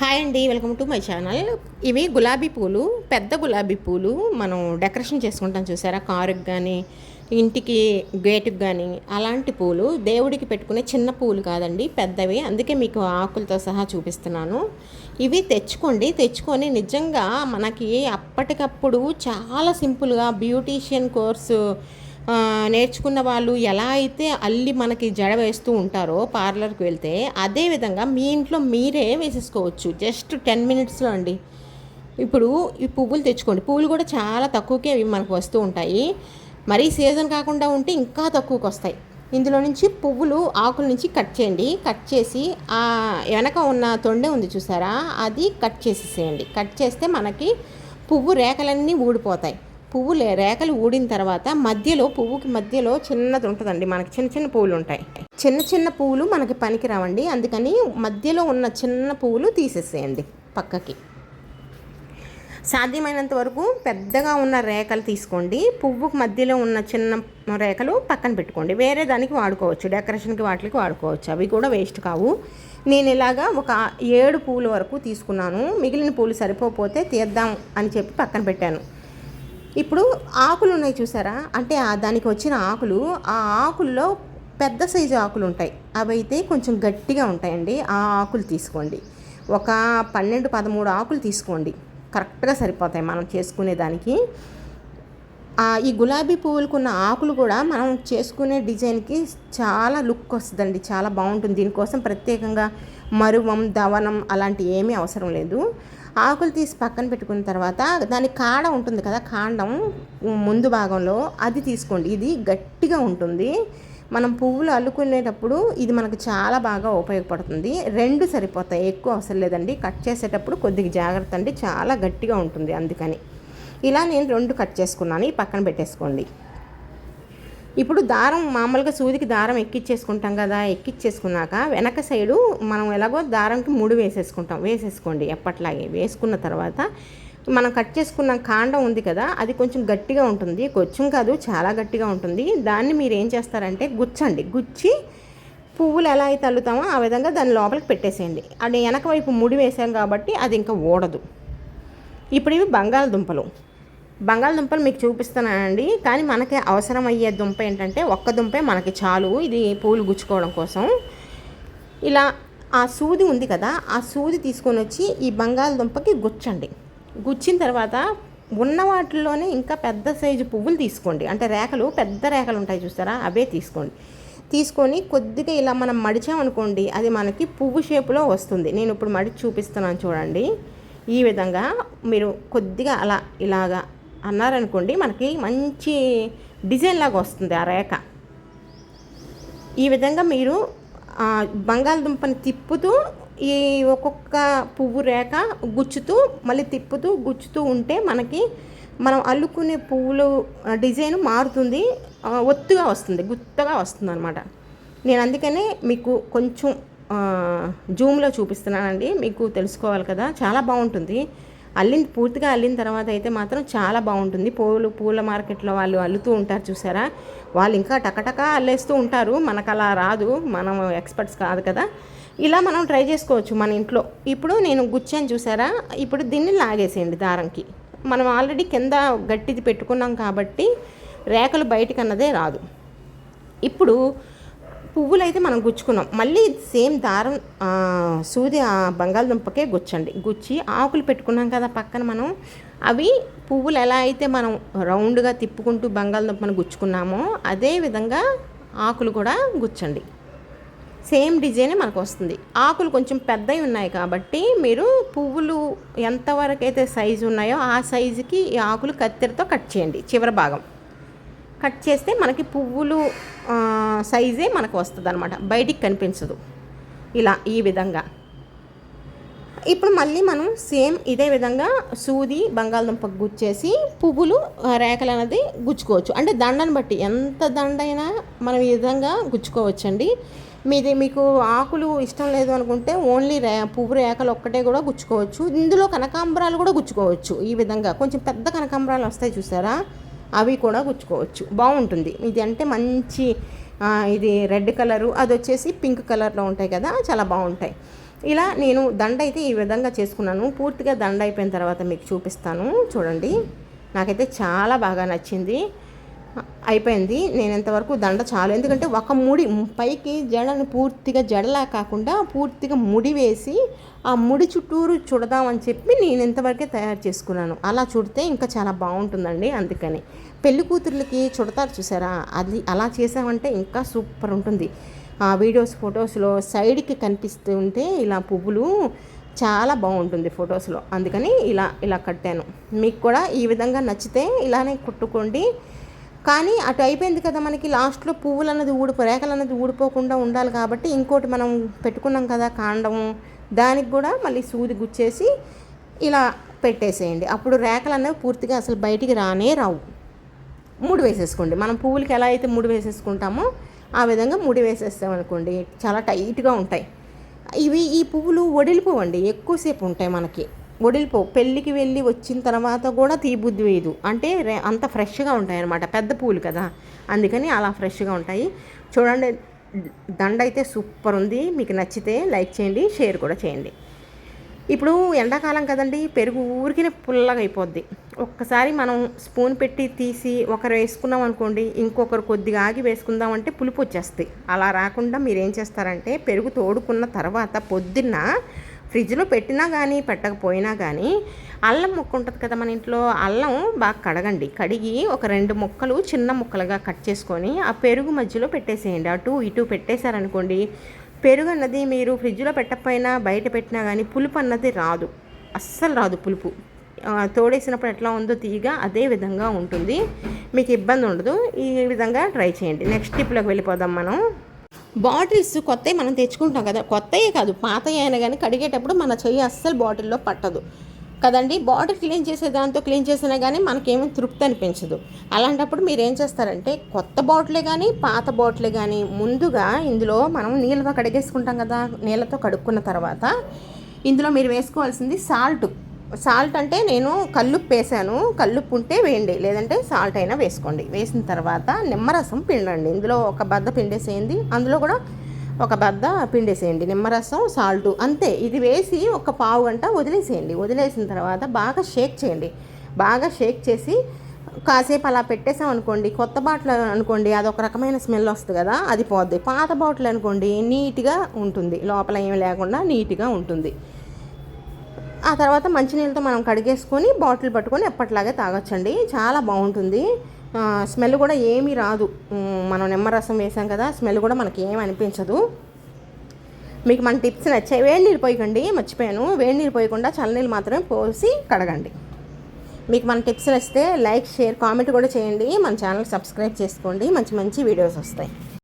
Hi అండి welcome to my channel. ఇవి గులాబీ పూలు పెద్ద గులాబీ పూలు. మనం డెకరేషన్ చేసుకుంటాం చూసారా? కారుకి కానీ ఇంటికి గేటుకి కానీ అలాంటి పూలు. దేవుడికి పెట్టుకునే చిన్న పూలు కాదండి పెద్దవి. అందుకే మీకు ఆకులతో సహా చూపిస్తున్నాను. ఇవి తెచ్చుకోండి. తెచ్చుకొని నిజంగా మనకి అప్పటికప్పుడు చాలా సింపుల్గా బ్యూటీషియన్ కోర్సు నేర్చుకున్న వాళ్ళు ఎలా అయితే అల్లి మనకి జడ వేస్తూ ఉంటారో పార్లర్కి వెళ్తే అదే విధంగా మీ ఇంట్లో మీరే వేసేసుకోవచ్చు. జస్ట్ టెన్ మినిట్స్లో అండి. ఇప్పుడు ఈ పువ్వులు తెచ్చుకోండి. పువ్వులు కూడా చాలా తక్కువకే ఇవి మనకు వస్తూ ఉంటాయి. మరీ సీజన్ కాకుండా ఉంటే ఇంకా తక్కువకి వస్తాయి. ఇందులో నుంచి పువ్వులు ఆకుల నుంచి కట్ చేయండి. కట్ చేసి ఆ వెనక ఉన్న తొండె ఉంది చూసారా? అది కట్ చేసేసేయండి. కట్ చేస్తే మనకి పువ్వు రేఖలన్నీ ఊడిపోతాయి. పువ్వులే రేఖలు ఊడిన తర్వాత మధ్యలో పువ్వుకి మధ్యలో చిన్నది ఉంటుందండి. మనకి చిన్న చిన్న పువ్వులు ఉంటాయి. చిన్న చిన్న పువ్వులు మనకి పనికి రావండి అందుకని మధ్యలో ఉన్న చిన్న పువ్వులు తీసేసేయండి పక్కకి. సాధ్యమైనంత వరకు పెద్దగా ఉన్న రేఖలు తీసుకోండి. పువ్వుకు మధ్యలో ఉన్న చిన్న రేఖలు పక్కన పెట్టుకోండి. వేరే దానికి వాడుకోవచ్చు. డెకరేషన్కి వాటికి వాడుకోవచ్చు. అవి కూడా వేస్ట్ కావు. నేను ఇలాగా ఒక ఏడు పూల వరకు తీసుకున్నాను. మిగిలిన పూలు సరిపోతే తీద్దాం అని చెప్పి పక్కన పెట్టాను. ఇప్పుడు ఆకులు ఉన్నాయి చూసారా? అంటే దానికి వచ్చిన ఆకులు ఆ ఆకుల్లో పెద్ద సైజు ఆకులు ఉంటాయి. అవి అయితే కొంచెం గట్టిగా ఉంటాయండి. ఆ ఆకులు తీసుకోండి. ఒక పన్నెండు పదమూడు ఆకులు తీసుకోండి. కరెక్ట్గా సరిపోతాయి మనం చేసుకునే దానికి. ఈ గులాబీ పువ్వులకున్న ఆకులు కూడా మనం చేసుకునే డిజైన్కి చాలా లుక్ వస్తుందండి. చాలా బాగుంటుంది. దీనికోసం ప్రత్యేకంగా మరువం దవనం అలాంటి ఏమీ అవసరం లేదు. ఆకులు తీసి పక్కన పెట్టుకున్న తర్వాత దాని కాడ ఉంటుంది కదా కాండం ముందు భాగంలో అది తీసుకోండి. ఇది గట్టిగా ఉంటుంది. మనం పువ్వులు అల్లుకునేటప్పుడు ఇది మనకు చాలా బాగా ఉపయోగపడుతుంది. రెండు సరిపోతాయి ఎక్కువ అవసరం లేదండి. కట్ చేసేటప్పుడు కొద్దిగా జాగ్రత్త అండి. చాలా గట్టిగా ఉంటుంది అందుకని. ఇలా నేను రెండు కట్ చేసుకున్నాను. ఈ పక్కన పెట్టేసుకోండి. ఇప్పుడు దారం మామూలుగా సూదికి దారం ఎక్కిచ్చేసుకుంటాం కదా ఎక్కిచ్చేసుకున్నాక వెనక సైడు మనం ఎలాగో దారంకి ముడి వేసేసుకుంటాం. వేసేసుకోండి ఎప్పట్లాగే. వేసుకున్న తర్వాత మనం కట్ చేసుకున్న కాండం ఉంది కదా అది కొంచెం గట్టిగా ఉంటుంది. కొంచెం కాదు చాలా గట్టిగా ఉంటుంది. దాన్ని మీరు ఏం చేస్తారంటే గుచ్చండి. గుచ్చి పువ్వులు ఎలా అయితే అల్లుతామో ఆ విధంగా దాని లోపలికి పెట్టేసేయండి. అది వెనక వైపు ముడి వేసాం కాబట్టి అది ఇంకా ఓడదు ఇప్పుడు ఇవి బంగాళదుంపలు. బంగాళదుంపలు మీకు చూపిస్తున్నానండి. కానీ మనకి అవసరం అయ్యే దుంప ఏంటంటే ఒక్క దుంపే మనకి చాలు. ఇది పూలు గుచ్చుకోవడం కోసం. ఇలా ఆ సూది ఉంది కదా ఆ సూది తీసుకొని వచ్చి ఈ బంగాళదుంపకి గుచ్చండి. గుచ్చిన తర్వాత ఉన్న వాటిల్లోనే ఇంకా పెద్ద సైజు పువ్వులు తీసుకోండి. అంటే రేఖలు పెద్ద రేఖలు ఉంటాయి చూస్తారా? అవే తీసుకోండి. తీసుకొని కొద్దిగా ఇలా మనం మడిచామనుకోండి అది మనకి పువ్వు షేపులో వస్తుంది. నేను ఇప్పుడు మడిచి చూపిస్తున్నాను చూడండి. ఈ విధంగా మీరు కొద్దిగా అలా ఇలాగా అన్నారనుకోండి మనకి మంచి డిజైన్ లాగా వస్తుంది ఆ రేఖ. ఈ విధంగా మీరు బంగాళదుంపని తిప్పుతూ ఈ ఒక్కొక్క పువ్వు రేఖ గుచ్చుతూ మళ్ళీ తిప్పుతూ గుచ్చుతూ ఉంటే మనకి మనం అల్లుకునే పువ్వులు డిజైన్ మారుతుంది ఒత్తుగా వస్తుంది గుత్తగా వస్తుంది అనమాట నేను అందుకనే మీకు కొంచెం జూమ్లో చూపిస్తున్నానండి మీకు తెలుసుకోవాలి కదా చాలా బాగుంటుంది. అల్లిన పూర్తిగా అల్లిన తర్వాత అయితే మాత్రం చాలా బాగుంటుంది. పూలు పూల మార్కెట్లో వాళ్ళు అల్లుతూ ఉంటారు చూసారా? వాళ్ళు ఇంకా టకటక అల్లేస్తూ ఉంటారు. మనకు అలా రాదు. మనం ఎక్స్పర్ట్స్ కాదు కదా. ఇలా మనం ట్రై చేసుకోవచ్చు మన ఇంట్లో. ఇప్పుడు నేను గుచ్చాను చూసారా? ఇప్పుడు దీన్ని లాగేసేయండి దారంకి. మనం ఆల్రెడీ కింద గట్టిది పెట్టుకున్నాం కాబట్టి రేఖలు బయటికి అన్నదే రాదు. ఇప్పుడు పువ్వులు అయితే మనం గుచ్చుకున్నాం. మళ్ళీ సేమ్ దారం సూది ఆ బంగాళదుంపకే గుచ్చండి. గుచ్చి ఆకులు పెట్టుకున్నాం కదా పక్కన మనం. అవి పువ్వులు ఎలా అయితే మనం రౌండ్గా తిప్పుకుంటూ బంగాళదుంపను గుచ్చుకున్నామో అదే విధంగా ఆకులు కూడా గుచ్చండి. సేమ్ డిజైనే మనకు వస్తుంది. ఆకులు కొంచెం పెద్దవి ఉన్నాయి కాబట్టి మీరు పువ్వులు ఎంతవరకు అయితే సైజు ఉన్నాయో ఆ సైజుకి ఈ ఆకులు కత్తెరతో కట్ చేయండి. చివరి భాగం. కట్ చేస్తే మనకి పువ్వులు సైజే మనకు వస్తుంది అనమాట బయటికి కనిపించదు. ఇలా ఈ విధంగా. ఇప్పుడు మళ్ళీ మనం సేమ్ ఇదే విధంగా సూది బంగాళదుంప గుచ్చేసి పువ్వులు రేఖలు అనేది గుచ్చుకోవచ్చు. అంటే దండను బట్టి ఎంత దండైనా మనం ఈ విధంగా గుచ్చుకోవచ్చండి. మీది మీకు ఆకులు ఇష్టం లేదు అనుకుంటే ఓన్లీ రే పువ్వు రేఖలు ఒక్కటే కూడా గుచ్చుకోవచ్చు. ఇందులో కనకాంబరాలు కూడా గుచ్చుకోవచ్చు ఈ విధంగా. కొంచెం పెద్ద కనకాంబరాలు వస్తాయి చూసారా? అవి కూడా గుచ్చుకోవచ్చు. బాగుంటుంది. ఇది అంటే మంచి ఇది రెడ్ కలరు అది వచ్చేసి పింక్ కలర్లో ఉంటాయి కదా చాలా బాగుంటాయి. ఇలా నేను దండ అయితే ఈ విధంగా చేసుకున్నాను. పూర్తిగా దండ అయిపోయిన తర్వాత మీకు చూపిస్తాను. చూడండి. నాకైతే చాలా బాగా నచ్చింది. అయిపోయింది. నేను ఇంతవరకు దండ చాలు. ఎందుకంటే ఒక ముడి పైకి జడను పూర్తిగా జడలా కాకుండా పూర్తిగా ముడి వేసి ఆ ముడి చుట్టూరు చూడదామని చెప్పి నేను ఇంతవరకే తయారు చేసుకున్నాను. అలా చుడితే ఇంకా చాలా బాగుంటుందండి అందుకని. పెళ్ళి కూతుర్లకి చుడతారు చూసారా? అది అలా చేసామంటే ఇంకా సూపర్ ఉంటుంది. ఆ వీడియోస్ ఫొటోస్లో సైడ్కి కనిపిస్తూ ఉంటే ఇలా పువ్వులు చాలా బాగుంటుంది ఫొటోస్లో. అందుకని ఇలా ఇలా కట్టాను. మీకు కూడా ఈ విధంగా నచ్చితే ఇలానే కుట్టుకోండి. కానీ అటు అయిపోయింది కదా మనకి లాస్ట్లో పువ్వులు అన్నది ఊడిపో రేఖలు అన్నది ఊడిపోకుండా ఉండాలి కాబట్టి ఇంకోటి మనం పెట్టుకున్నాం కదా కాండము దానికి కూడా మళ్ళీ సూది గుచ్చేసి ఇలా పెట్టేసేయండి. అప్పుడు రేఖలు అనేవి పూర్తిగా అసలు బయటికి రానే రావు. ముడి వేసేసుకోండి. మనం పువ్వులకి ఎలా అయితే ముడి వేసేసుకుంటామో ఆ విధంగా ముడి వేసేస్తాం అనుకోండి. చాలా టైట్గా ఉంటాయి. ఇవి ఈ పువ్వులు వడిలిపోవండి ఎక్కువసేపు ఉంటాయి మనకి. వడిలిపో పెళ్ళికి వెళ్ళి వచ్చిన తర్వాత కూడా తీబుద్ధి వేయదు. అంటే అంత ఫ్రెష్గా ఉంటాయి అనమాట పెద్ద పూలు కదా. అందుకని అలా ఫ్రెష్గా ఉంటాయి. చూడండి దండ అయితే సూపర్ ఉంది. మీకు నచ్చితే లైక్ చేయండి షేర్ కూడా చేయండి. ఇప్పుడు ఎండాకాలం కదండి పెరుగు ఊరికినే పుల్లగా అయిపోద్ది. ఒక్కసారి మనం స్పూన్ పెట్టి తీసి ఒకరు వేసుకున్నాం అనుకోండి ఇంకొకరు కొద్దిగా ఆగి వేసుకుందాం అంటే పులుపు వచ్చేస్తాయి. అలా రాకుండా మీరు ఏం చేస్తారంటే పెరుగు తోడుకున్న తర్వాత పొద్దున్న ఫ్రిడ్జ్లో పెట్టినా కానీ పెట్టకపోయినా కానీ అల్లం ముక్క ఉంటుంది కదా మన ఇంట్లో. అల్లం బాగా కడగండి. కడిగి ఒక రెండు ముక్కలు చిన్న ముక్కలుగా కట్ చేసుకొని ఆ పెరుగు మధ్యలో పెట్టేసేయండి. అటు ఇటు పెట్టేశారనుకోండి పెరుగు అన్నది మీరు ఫ్రిడ్జ్లో పెట్టకపోయినా బయట పెట్టినా కానీ పులుపు అన్నది రాదు. అస్సలు రాదు పులుపు. తోడేసినప్పుడు ఎట్లా ఉందో తీగ అదే విధంగా ఉంటుంది. మీకు ఇబ్బంది ఉండదు. ఈ విధంగా ట్రై చేయండి. నెక్స్ట్ టిప్లోకి వెళ్ళిపోదాం మనం. బాటిల్స్ కొత్తవి మనం తెచ్చుకుంటాం కదా కొత్తయే కాదు పాత అయినా కానీ కడిగేటప్పుడు మన చెయ్యి అస్సలు బాటిల్లో పట్టదు. కదండి? బాటిల్ క్లీన్ చేసే దాంతో క్లీన్ చేసినా కానీ మనకేమీ తృప్తి అనిపించదు. అలాంటప్పుడు మీరు ఏం చేస్తారంటే కొత్త బాటిలే కానీ పాత బాటిలే కానీ ముందుగా ఇందులో మనం నీళ్ళతో కడిగేసుకుంటాం కదా నీళ్ళతో కడుక్కున్న తర్వాత ఇందులో మీరు వేసుకోవాల్సింది సాల్ట్. సాల్ట్ అంటే నేను కల్లుప్పు వేసాను. కల్లుప్పు ఉంటే వేయండి. లేదంటే సాల్ట్ అయినా వేసుకోండి. వేసిన తర్వాత నిమ్మరసం పిండండి. ఇందులో ఒక బద్ద పిండేసేయండి. అందులో కూడా ఒక బద్ద పిండేసేయండి. నిమ్మరసం సాల్ట్ అంతే. ఇది వేసి ఒక పావు గంట వదిలేసేయండి. వదిలేసిన తర్వాత బాగా షేక్ చేయండి. బాగా షేక్ చేసి కాసేపు అలా పెట్టేసాం అనుకోండి. కొత్త బాటిల్ అనుకోండి. అది ఒక రకమైన స్మెల్ వస్తుంది కదా అది పోద్ది. పాత బాటిల్ అనుకోండి నీట్గా ఉంటుంది. లోపల ఏమి లేకుండా నీట్గా ఉంటుంది. ఆ తర్వాత మంచినీళ్ళతో మనం కడిగేసుకొని బాటిల్ పట్టుకొని ఎప్పటిలాగే తాగొచ్చండి. చాలా బాగుంటుంది. స్మెల్ కూడా ఏమీ రాదు. మనం నిమ్మరసం వేసాం కదా స్మెల్ కూడా మనకి ఏమి అనిపించదు. మీకు మన టిప్స్ నచ్చాయి వేడి నీళ్ళు పోయకండి మర్చిపోయాను. వేడి నీళ్ళు పోయకుండా చల్లనీళ్ళు మాత్రమే పోసి కడగండి. మీకు మన టిప్స్ నచ్చితే లైక్ షేర్ కామెంట్ కూడా చేయండి. మన ఛానల్ సబ్స్క్రైబ్ చేసుకోండి. మంచి మంచి వీడియోస్ వస్తాయి.